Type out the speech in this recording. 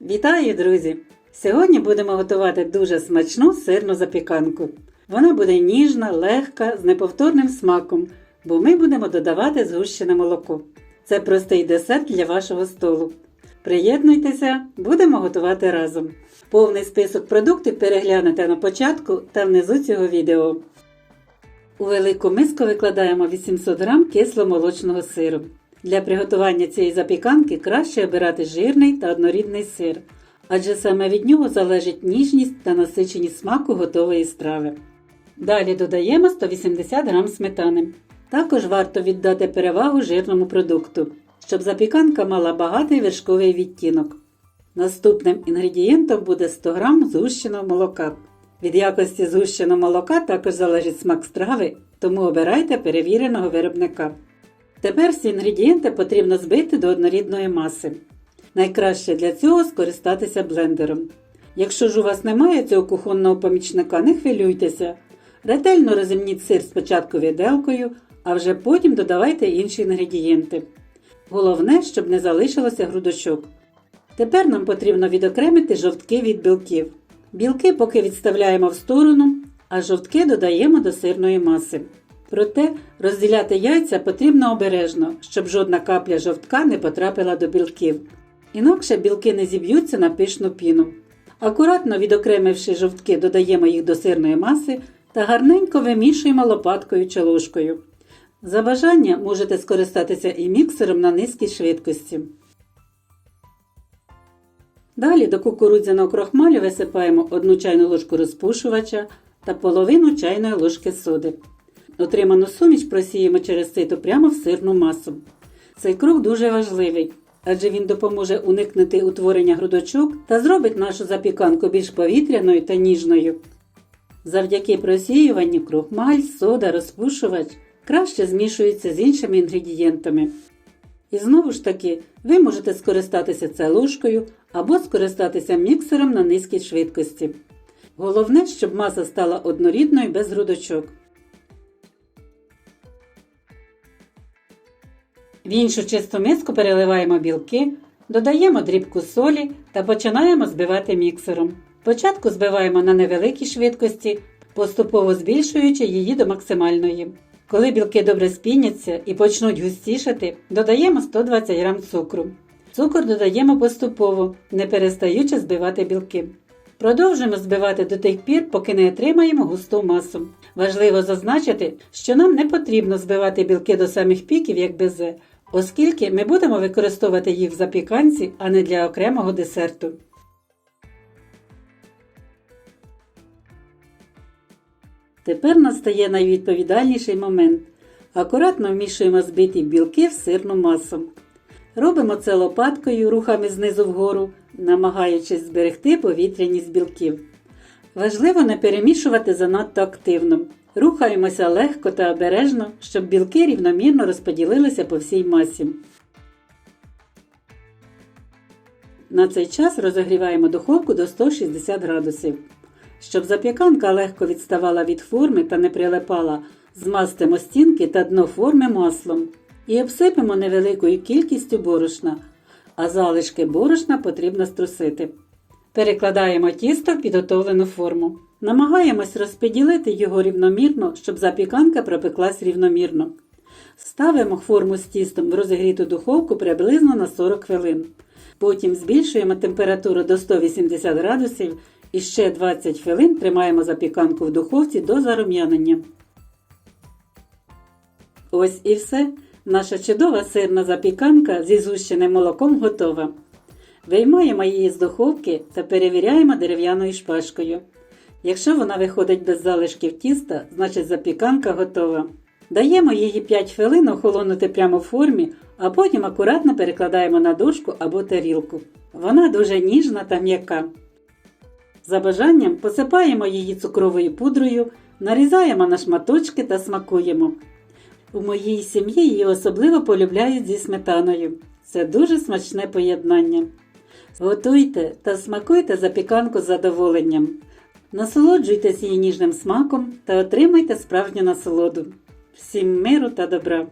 Вітаю, друзі! Сьогодні будемо готувати дуже смачну сирну запіканку. Вона буде ніжна, легка, з неповторним смаком, бо ми будемо додавати згущене молоко. Це простий десерт для вашого столу. Приєднуйтеся, будемо готувати разом. Повний список продуктів переглянете на початку та внизу цього відео. У велику миску викладаємо 800 г кисломолочного сиру. Для приготування цієї запіканки краще обирати жирний та однорідний сир, адже саме від нього залежить ніжність та насиченість смаку готової страви. Далі додаємо 180 г сметани. Також варто віддати перевагу жирному продукту, щоб запіканка мала багатий вершковий відтінок. Наступним інгредієнтом буде 100 г згущеного молока. Від якості згущеного молока також залежить смак страви, тому обирайте перевіреного виробника. Тепер всі інгредієнти потрібно збити до однорідної маси. Найкраще для цього скористатися блендером. Якщо ж у вас немає цього кухонного помічника, не хвилюйтеся. Ретельно розімніть сир спочатку віделкою, а вже потім додавайте інші інгредієнти. Головне, щоб не залишилося грудочок. Тепер нам потрібно відокремити жовтки від білків. Білки поки відставляємо в сторону, а жовтки додаємо до сирної маси. Проте розділяти яйця потрібно обережно, щоб жодна капля жовтка не потрапила до білків. Інакше білки не зіб'ються на пишну піну. Акуратно відокремивши жовтки, додаємо їх до сирної маси та гарненько вимішуємо лопаткою чи ложкою. За бажання можете скористатися і міксером на низькій швидкості. Далі до кукурудзяного крохмалю висипаємо 1 чайну ложку розпушувача та половину чайної ложки соди. Отриману суміш просіємо через сито прямо в сирну масу. Цей крок дуже важливий, адже він допоможе уникнути утворення грудочок та зробить нашу запіканку більш повітряною та ніжною. Завдяки просіюванню крохмаль, сода, розпушувач краще змішуються з іншими інгредієнтами. І знову ж таки, ви можете скористатися це ложкою або скористатися міксером на низькій швидкості. Головне, щоб маса стала однорідною без грудочок. В іншу чисту миску переливаємо білки, додаємо дрібку солі та починаємо збивати міксером. Спочатку збиваємо на невеликій швидкості, поступово збільшуючи її до максимальної. Коли білки добре спіняться і почнуть густішати, додаємо 120 г цукру. Цукор додаємо поступово, не перестаючи збивати білки. Продовжуємо збивати до тих пір, поки не отримаємо густу масу. Важливо зазначити, що нам не потрібно збивати білки до самих піків, як безе, оскільки ми будемо використовувати їх в запіканці, а не для окремого десерту. Тепер настає найвідповідальніший момент. Акуратно вмішуємо збиті білки в сирну масу. Робимо це лопаткою рухами знизу вгору, намагаючись зберегти повітряність білків. Важливо не перемішувати занадто активно. Рухаємося легко та обережно, щоб білки рівномірно розподілилися по всій масі. На цей час розігріваємо духовку до 160 градусів. Щоб запіканка легко відставала від форми та не прилипала, змастимо стінки та дно форми маслом і обсипемо невеликою кількістю борошна, а залишки борошна потрібно струсити. Перекладаємо тісто в підготовлену форму. Намагаємось розподілити його рівномірно, щоб запіканка пропеклась рівномірно. Ставимо форму з тістом в розігріту духовку приблизно на 40 хвилин. Потім збільшуємо температуру до 180 градусів і ще 20 хвилин тримаємо запіканку в духовці до зарум'янення. Ось і все. Наша чудова сирна запіканка зі згущеним молоком готова. Виймаємо її з духовки та перевіряємо дерев'яною шпажкою. Якщо вона виходить без залишків тіста, значить запіканка готова. Даємо її 5 хвилин охолонути прямо в формі, а потім акуратно перекладаємо на дошку або тарілку. Вона дуже ніжна та м'яка. За бажанням посипаємо її цукровою пудрою, нарізаємо на шматочки та смакуємо. У моїй сім'ї її особливо полюбляють зі сметаною. Це дуже смачне поєднання. Готуйте та смакуйте запіканку з задоволенням. Насолоджуйтесь її ніжним смаком та отримайте справжню насолоду. Всім миру та добра!